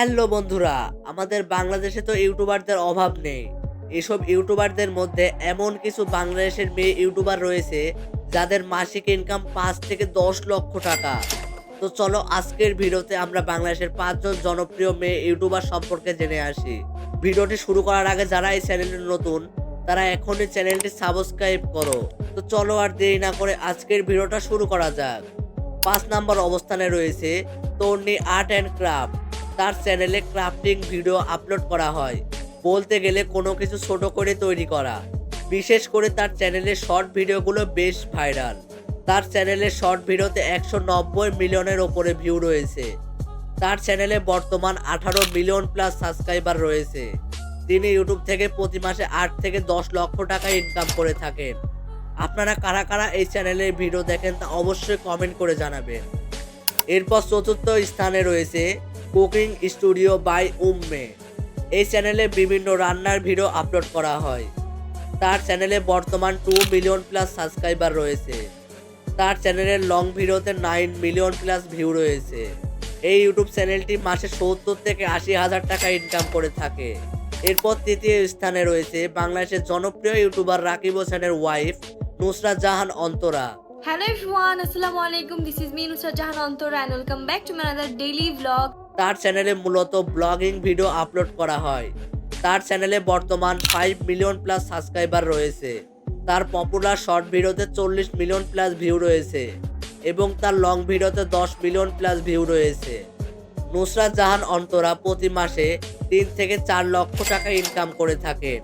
Hello বন্ধুরা, আমাদের বাংলাদেশে তো ইউটিউবারদের অভাব নেই। এসব ইউটিউবারদের মধ্যে এমন কিছু বাংলাদেশের মেয়ে ইউটিউবার রয়েছে, যাদের মাসিক ইনকাম পাঁচ থেকে দশ লক্ষ টাকা। তো চলো আজকের ভিডিওতে আমরা বাংলাদেশের পাঁচজন জনপ্রিয় মেয়ে ইউটিউবার সম্পর্কে জেনে আসি। ভিডিওটি শুরু করার আগে যারা এই চ্যানেলে নতুন, তারা এখনই চ্যানেলটি সাবস্ক্রাইব করো। তো চলো আর দেরি না করে আজকের ভিডিওটা শুরু করা যাক। পাঁচ নাম্বার অবস্থানে রয়েছে তর্নি আর্ট অ্যান্ড ক্রাফট তার চ্যানেলে ক্রাফটিং ভিডিও আপলোড করা হয়। বলতে গেলে কোনো কিছু ছোট করে তৈরি করা। বিশেষ করে তার চ্যানেলের শর্ট ভিডিওগুলো বেশ ভাইরাল। তার চ্যানেলের শর্ট ভিডিওতে একশো নব্বই মিলিয়নের ওপরে ভিউ রয়েছে। তার চ্যানেলে বর্তমান আঠারো মিলিয়ন প্লাস সাবস্ক্রাইবার রয়েছে। তিনি ইউটিউব থেকে প্রতি মাসে আট থেকে দশ লক্ষ টাকা ইনকাম করে থাকেন। আপনারা কারা কারা এই চ্যানেলের ভিডিও দেখেন তা অবশ্যই কমেন্ট করে জানাবেন। এরপর চতুর্থ স্থানে রয়েছে কুকিং স্টুডিও বাই উম্মে। এই চ্যানেলে বিভিন্ন রান্নার ভিডিও আপলোড করা হয়। তার চ্যানেলে বর্তমান টু মিলিয়ন প্লাস সাবস্ক্রাইবার রয়েছে। তার চ্যানেলের লং ভিডিওতে নাইন মিলিয়ন প্লাস ভিউ রয়েছে। এই ইউটিউব চ্যানেলটি মাসে সত্তর থেকে আশি হাজার টাকা ইনকাম করে থাকে। এরপর তৃতীয় স্থানে রয়েছে বাংলাদেশের জনপ্রিয় ইউটিউবার রাকিব হোসেনের wife Nusrat Jahan Antara. Hello everyone, Assalamu alaikum. This is me Nusrat Jahan Antora and welcome back to my another daily vlog. তার চ্যানেলে মূলত ব্লগিং ভিডিও আপলোড করা হয়। তার চ্যানেলে বর্তমান ফাইভ মিলিয়ন প্লাস সাবস্ক্রাইবার রয়েছে। তার পপুলার শর্ট ভিডিওতে চল্লিশ মিলিয়ন প্লাস ভিউ রয়েছে এবং তার লং ভিডিওতে দশ মিলিয়ন প্লাস ভিউ রয়েছে। নুসরাত জাহান অন্তরা প্রতি মাসে তিন থেকে চার লক্ষ টাকা ইনকাম করে থাকেন।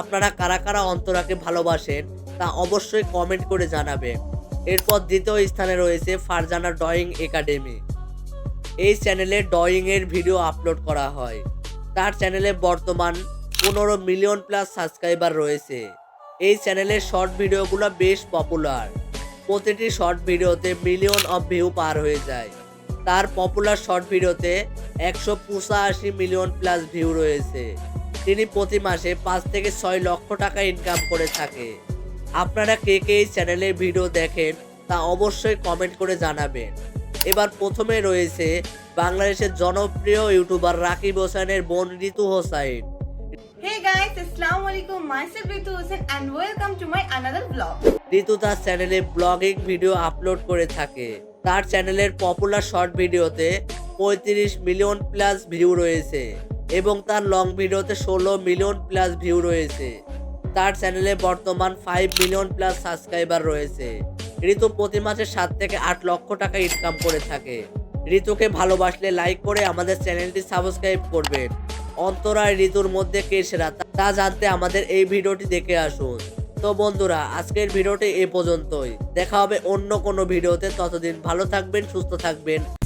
আপনারা কারা কারা অন্তরাকে ভালোবাসেন তা অবশ্যই কমেন্ট করে জানাবেন। এরপর দ্বিতীয় স্থানে রয়েছে ফারজানা ড্রয়িং একাডেমি। এই চ্যানেলে ড্রয়িং এর ভিডিও আপলোড করা হয়। তার চ্যানেলে বর্তমান পনেরো মিলিয়ন প্লাস সাবস্ক্রাইবার রয়েছে। এই চ্যানেলের শর্ট ভিডিওগুলো বেশ পপুলার প্রতিটি শর্ট ভিডিওতে মিলিয়ন অফ ভিউ পার হয়ে যায়। তার পপুলার শর্ট ভিডিওতে একশো পঁচাশি মিলিয়ন প্লাস ভিউ রয়েছে। তিনি প্রতি মাসে পাঁচ থেকে ছয় লক্ষ টাকা ইনকাম করে থাকে। আপনারা কে কে এই চ্যানেলের ভিডিও দেখেন তা অবশ্যই কমেন্ট করে জানাবেন। এবার প্রথমে রয়েছে বাংলাদেশের জনপ্রিয় ইউটিউবার রাকিব হোসেনের বোন ঋতু Hossain Hey guys, Assalamu alaikum. Myself Ritu Hussain and welcome to my another vlog. ঋতু তার চ্যানেলে ব্লগিং ভিডিও আপলোড করে থাকে তার চ্যানেলের পপুলার শর্ট ভিডিওতে পঁয়ত্রিশ মিলিয়ন প্লাস ভিউ রয়েছে এবং তার লং ভিডিওতে ষোলো মিলিয়ন প্লাস ভিউ রয়েছে তার চ্যানেলে বর্তমান ফাইভ মিলিয়ন প্লাস সাবস্ক্রাইবার রয়েছে ঋতু প্রতি মাসে সাত থেকে আট লক্ষ টাকা ইনকাম করে থাকে। ঋতুকে ভালোবাসলে লাইক করে আমাদের চ্যানেলটি সাবস্ক্রাইব করবেন। অন্তরায় ঋতুর মধ্যে কে সেরা তা- জানতে আমাদের এই ভিডিওটি দেখে আসুন। তো বন্ধুরা, আজকের ভিডিওটি এ পর্যন্তই। দেখা হবে অন্য কোনো ভিডিওতে। ততদিন ভালো থাকবেন, সুস্থ থাকবেন।